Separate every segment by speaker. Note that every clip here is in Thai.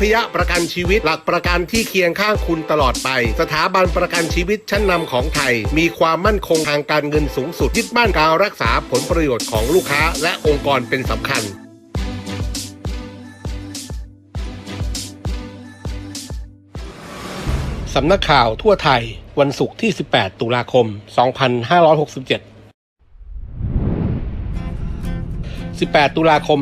Speaker 1: ทยประกันชีวิต หลักประกันที่เคียงข้างคุณตลอดไป สถาบันประกันชีวิตชั้นนำของไทย มีความมั่นคงทางการเงินสูงสุดยึดมั่นการรักษาผลประโยชน์ของลูกค้า และองค์กรเป็นสำคัญสำนักข่าวทั่วไทย วันศุกร์ที่ 18 ตุลาคม 2567 18 ตุลาคม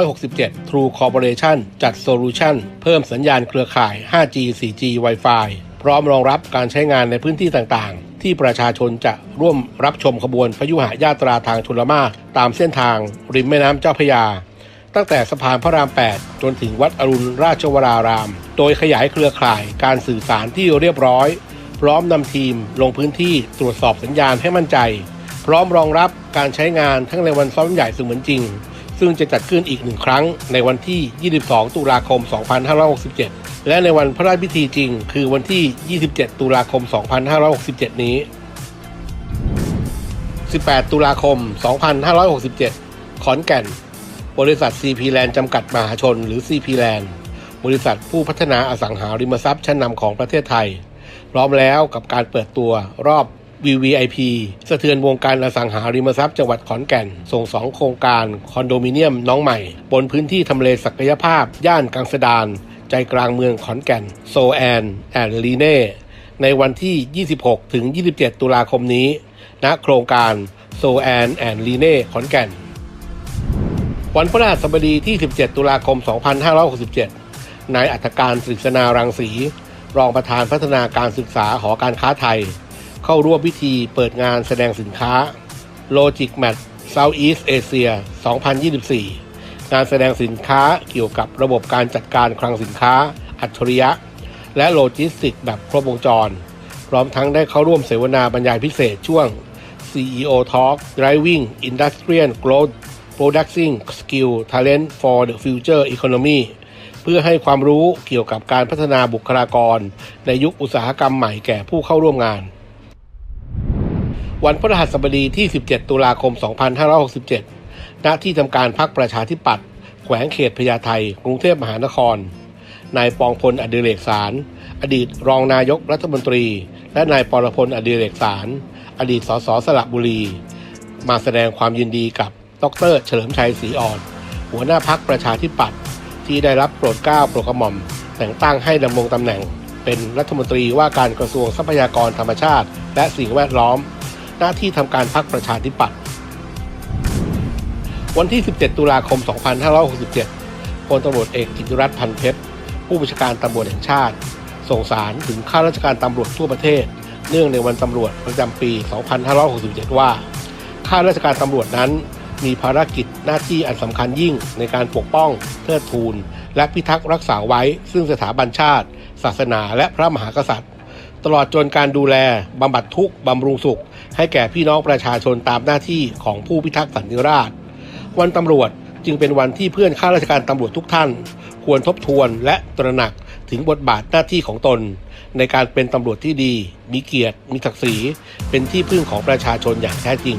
Speaker 1: 2567 True Corporation จัดโซลูชันเพิ่มสัญญาณเครือข่าย 5G 4G Wi-Fi พร้อมรองรับการใช้งานในพื้นที่ต่างๆ ที่ประชาชนจะร่วมรับชมขบวนพยุหญาตราทางชลมารตามเส้นทาง ริมแม่น้ำเจ้าพยา ตั้งแต่สะพานพระราม 8 จนถึงวัดอรุณราชวราราม โดยขยายเครือข่ายการสื่อสารที่เรียบร้อย พร้อมนำทีมลงพื้นที่ตรวจสอบสัญญาณให้มั่นใจ ร้อมรองรับการใช้งานทั้งในวันซ้อมใหญ่เสมือนจริง ซึ่งจะจัดขึ้นอีกหนึ่งครั้งในวันที่ 22 ตุลาคม 2567 และในวันพระราชพิธีจริง คือวันที่ 27 ตุลาคม 2567 นี้ 18 ตุลาคม 2567 ขอนแก่น บริษัท CP Land จำกัดมหาชน หรือ CP Land บริษัทผู้พัฒนาอสังหาริมทรัพย์ชั้นนำของประเทศไทย พร้อมแล้วกับการเปิดตัวรอบ VVIP สะเทือนวงการอสังหาริมทรัพย์จังหวัดขอนแก่น ส่งสองโครงการคอนโดมิเนียมน้องใหม่ บนพื้นที่ทำเลศักยภาพ ย่านกังสดาน ใจกลางเมืองขอนแก่น โซแอนแอนลีเน่ ในวันที่ 26 ถึง 27 ตุลาคมนี้ ณโครงการโซแอนแอนลีเน่ขอนแก่น วันพฤหัสบดีที่ 17 ตุลาคม 2567 นายอัธการศริษนารังสี รองประธานพัฒนาการศึกษาหอการค้าไทย เข้าร่วมพิธีเปิดงานแสดงสินค้า Logic Mat Southeast Asia 2024 งานแสดงสินค้าเกี่ยวกับระบบการจัดการคลังสินค้า อัจฉริยะ และโลจิสติกส์แบบครบวงจร พร้อมทั้งได้เข้าร่วมเสวนาบรรยายพิเศษช่วง CEO Talk Driving Industrial Growth Producing Skill Talent for the Future Economy เพื่อให้ความรู้เกี่ยวกับการพัฒนาบุคลากร ในยุคอุตสาหกรรมใหม่แก่ผู้เข้าร่วมงาน วันพฤหัสบดีที่ 17 ตุลาคม 2567 ณ ที่ทำการพักประชาธิปัตย์แขวงเขตพญาไทกรุงเทพมหานคร นายปองพลอดิเรกสาร อดีตรองนายกรัฐมนตรี และนายปรพลอดิเรกสาร อดีตสสสระบุรี มาแสดงความยินดีกับ ดร เฉลิมชัยศรีอ่อน หัวหน้าพักประชาธิปัตย์ที่ได้รับโปรดเกล้าโปรดกระหม่อม แต่งตั้งให้ดำรงตำแหน่ง เป็นรัฐมนตรีว่าการกระทรวงทรัพยากรธรรมชาติ และสิ่งแวดล้อม หน้าที่ทำการพักประชาธิปัตย์วันที่ 17 ตุลาคม 2567พลตำรวจเอกกิติรัตน์พันเพชร ผู้บัญชาการตำรวจแห่งชาติ ส่งสารถึงข้าราชการตำรวจทั่วประเทศ เนื่องในวันตำรวจประจำปี 2567 ว่า ข้าราชการตำรวจนั้น มีภารกิจหน้าที่อันสำคัญยิ่งในการปกป้องเทิดทูน และพิทักษ์รักษาไว้ ซึ่งสถาบันชาติ ศาสนาและพระมหากษัตริย์ ตลอดจนการดูแลบำบัดทุกข์บำรุงสุข ให้แก่พี่น้องประชาชนตามหน้าที่ของผู้พิทักษ์สันติราษฎร์วันตำรวจจึงเป็นวันที่เพื่อนข้าราชการตำรวจทุกท่าน ควรทบทวนและตระหนักถึงบทบาทหน้าที่ของตน ในการเป็นตำรวจที่ดี มีเกียรติ มีศักดิ์ศรี เป็นที่พึ่งของประชาชนอย่างแท้จริง